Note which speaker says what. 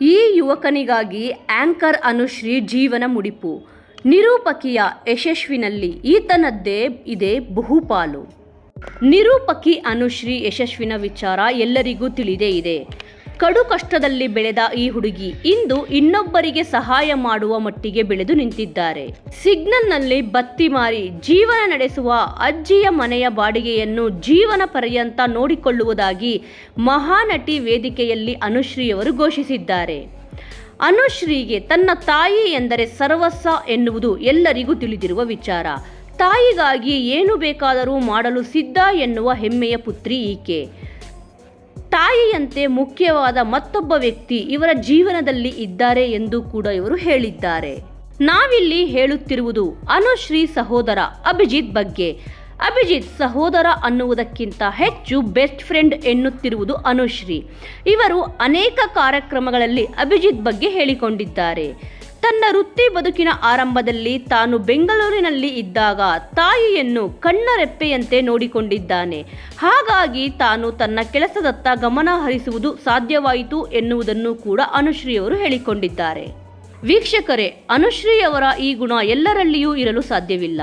Speaker 1: ಈ ಯುವಕನಿಗಾಗಿ ಆಂಕರ್ ಅನುಶ್ರೀ ಜೀವನ ಮುಡಿಪು. ನಿರೂಪಕಿಯ ಯಶಸ್ವಿನಲ್ಲಿ ಈತನದ್ದೇ ಇದೆ ಬಹುಪಾಲು. ನಿರೂಪಕಿ ಅನುಶ್ರೀ ಯಶಸ್ವಿನ ವಿಚಾರ ಎಲ್ಲರಿಗೂ ತಿಳಿದೇ ಇದೆ. ಕಡು ಕಷ್ಟದಲ್ಲಿ ಬೆಳೆದ ಈ ಹುಡುಗಿ ಇಂದು ಇನ್ನೊಬ್ಬರಿಗೆ ಸಹಾಯ ಮಾಡುವ ಮಟ್ಟಿಗೆ ಬೆಳೆದು ನಿಂತಿದ್ದಾರೆ. ಸಿಗ್ನಲ್ನಲ್ಲಿ ಬತ್ತಿ ಮಾರಿ ಜೀವನ ನಡೆಸುವ ಅಜ್ಜಿಯ ಮನೆಯ ಬಾಡಿಗೆಯನ್ನು ಜೀವನ ಪರ್ಯಂತ ನೋಡಿಕೊಳ್ಳುವುದಾಗಿ ಮಹಾನಟಿ ವೇದಿಕೆಯಲ್ಲಿ ಅನುಶ್ರೀಯವರು ಘೋಷಿಸಿದ್ದಾರೆ. ಅನುಶ್ರೀಗೆ ತನ್ನ ತಾಯಿ ಎಂದರೆ ಸರ್ವಸ್ವ ಎನ್ನುವುದು ಎಲ್ಲರಿಗೂ ತಿಳಿದಿರುವ ವಿಚಾರ. ತಾಯಿಗಾಗಿ ಏನು ಬೇಕಾದರೂ ಮಾಡಲು ಸಿದ್ಧ ಎನ್ನುವ ಹೆಮ್ಮೆಯ ಪುತ್ರಿ ಈಕೆ. ತಾಯಿಯಂತೆ ಮುಖ್ಯವಾದ ಮತ್ತೊಬ್ಬ ವ್ಯಕ್ತಿ ಇವರ ಜೀವನದಲ್ಲಿ ಇದ್ದಾರೆ ಎಂದು ಕೂಡ ಇವರು ಹೇಳಿದ್ದಾರೆ. ನಾವಿಲ್ಲಿ ಹೇಳುತ್ತಿರುವುದು ಅನುಶ್ರೀ ಸಹೋದರ ಅಭಿಜಿತ್ ಬಗ್ಗೆ. ಅಭಿಜಿತ್ ಸಹೋದರ ಅನ್ನುವುದಕ್ಕಿಂತ ಹೆಚ್ಚು ಬೆಸ್ಟ್ ಫ್ರೆಂಡ್ ಎನ್ನುತ್ತಿರುವುದು ಅನುಶ್ರೀ ಇವರು ಅನೇಕ ಕಾರ್ಯಕ್ರಮಗಳಲ್ಲಿ ಅಭಿಜಿತ್ ಬಗ್ಗೆ ಹೇಳಿಕೊಂಡಿದ್ದಾರೆ. ತನ್ನ ವೃತ್ತಿ ಬದುಕಿನ ಆರಂಭದಲ್ಲಿ ತಾನು ಬೆಂಗಳೂರಿನಲ್ಲಿ ಇದ್ದಾಗ ತಾಯಿಯನ್ನು ಕಣ್ಣರೆಪ್ಪೆಯಂತೆ ನೋಡಿಕೊಂಡಿದ್ದಾನೆ. ಹಾಗಾಗಿ ತಾನು ತನ್ನ ಕೆಲಸದತ್ತ ಗಮನ ಹರಿಸುವುದು ಸಾಧ್ಯವಾಯಿತು ಎನ್ನುವುದನ್ನು ಕೂಡ ಅನುಶ್ರೀಯವರು ಹೇಳಿಕೊಂಡಿದ್ದಾರೆ. ವೀಕ್ಷಕರೇ, ಅನುಶ್ರೀಯವರ ಈ ಗುಣ ಎಲ್ಲರಲ್ಲಿಯೂ ಇರಲು ಸಾಧ್ಯವಿಲ್ಲ.